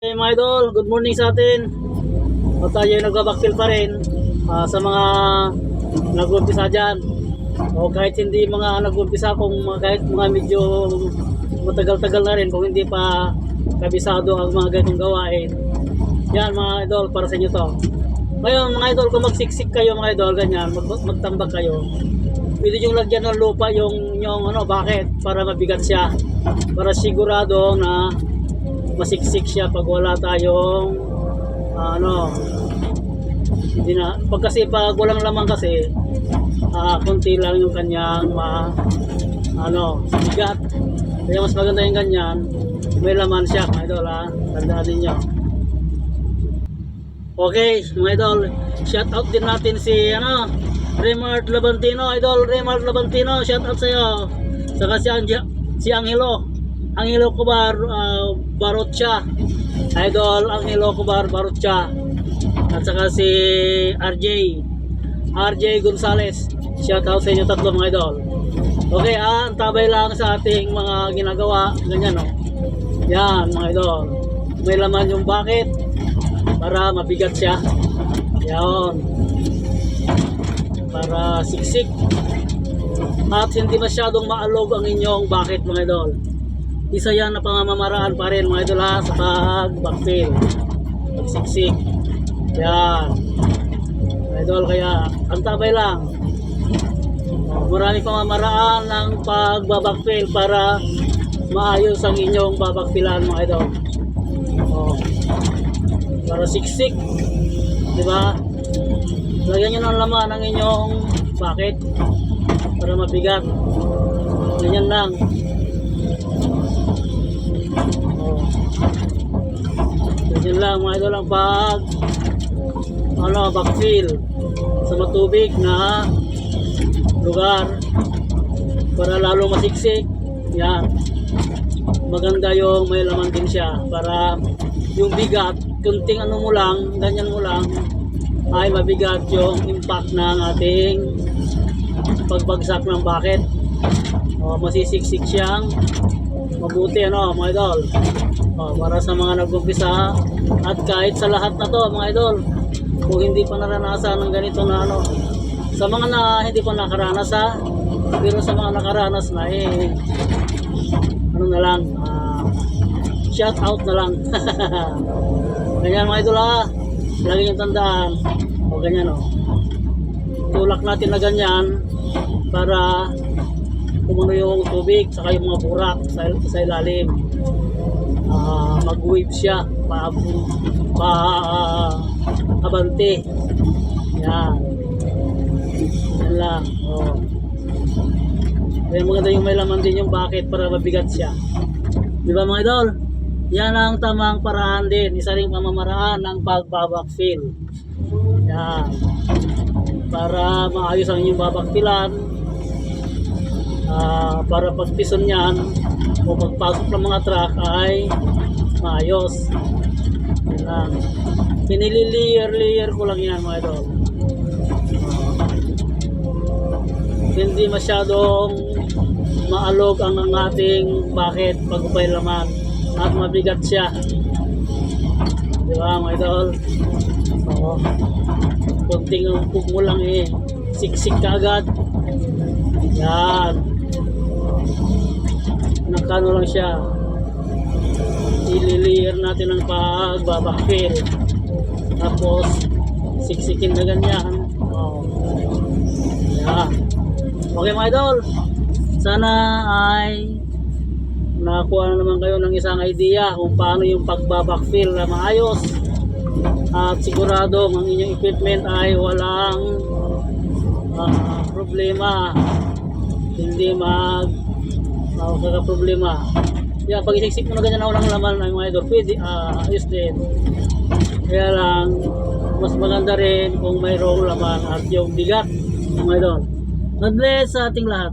Hey mga idol, good morning sa atin. At tayo ay nagbabaktil pa rin ah, sa mga nag-umpisa dyan. O kahit hindi mga nag-umpisa, kung kahit mga medyo matagal-tagal na rin, kung hindi pa kabisado ang mga ganitong gawain. Yan mga idol, para sa inyo to. Ngayon mga idol, kung magsiksik kayo mga idol, ganyan, mag magtambak kayo, pwede yung lagyan ng lupa yung, yung ano, bakit? Para mabigat siya. Para sigurado na masiksik siya pag wala tayong ah, ano hindi na pag kasi pag walang laman kasi ah konti lang yung kanyang ma ano bigat kaya mas maganda yung ganyan may laman siya mga idol ha tandaan ninyo. Okay mga idol shout out din natin si ano Remart Labantino. Idol Remart Labantino shout out sa'yo. Saka si, Ange- si Angelo Angelo Kubar uh, Barotcha. Idol Angelo Kubar Barotcha. At saka si RJ RJ Gonzales. Shout out sa inyo tatlo mga idol. Okay ah tabay lang sa ating mga ginagawa. Ganyan no? Yan mga idol. May laman yung bakit para mabigat siya. Yan. Para siksik. At hindi masyadong maalog ang inyong bakit mga idol isa yan na pamamamaraan pa rin mga idol ha sa pag-backfill pagsiksik yan. Mga idol kaya ang tabay lang. Maraming pamamaraan ng pagbabackfill para maayos ang inyong babakfilan mga idol. Oh. para siksik di ba? Lagyan nyo ng laman ang inyong bakit para mabigat. Ganyan lang Ganyan lang mga idol ang pag ano, backfill sa matubig na lugar para lalo masiksik. Yan. Maganda yung may laman din siya para yung bigat, kunting ano mo lang, ganyan mo lang, ay mabigat yung impact ng ating pagbagsak ng bucket. O, masisiksik siyang mabuti ano mga idol. O, para sa mga nag-umpisa at kahit sa lahat na to mga idol kung hindi pa naranasan ng ganito na ano sa mga na hindi pa nakaranas ha pero sa mga nakaranas na eh ano na lang ah, shout out na lang. Ganyan mga idol ha. Lagi yung tandaan o ganyan o tulak natin na ganyan para kumuno yung tubig saka yung mga burak sa, sa ilalim. Ah, mag-wave siya pa, pa abante yan. Yan lang oh. kaya maganda yung may laman din yung bakit para mabigat siya. Di ba mga idol? Yan ang tamang paraan din. Isa ring pamamaraan ng pagbabakfill yan. Para maayos ang inyong babakfilan Ah, para pagpison niyan o pagpasok ng mga truck ay maayos. Yan lang. Pinili-layer-layer ko lang yan mga idol. Hindi masyadong maalog ang ang ating bakit pag upay laman at mabigat siya. Di ba mga idol? Oo. Kunting umpog mo lang eh. Siksik ka agad. Yan. Nakano lang siya. Ililier natin ang pagbabakfil. Tapos, siksikin na ganyan. Oh. Yan. Okay mga idol. Sana ay nakakuha na naman kayo ng isang idea kung paano yung pagbabakfill na maayos. At sigurado ang inyong equipment ay walang ah, problema hindi mag uh, problema. Yan pag isiksik mo na ganyan na walang laman ng mga idol pwede ah, ayos din. Kaya lang mas maganda rin kung mayroong laman at yung bigat mga idol. God bless sa ating lahat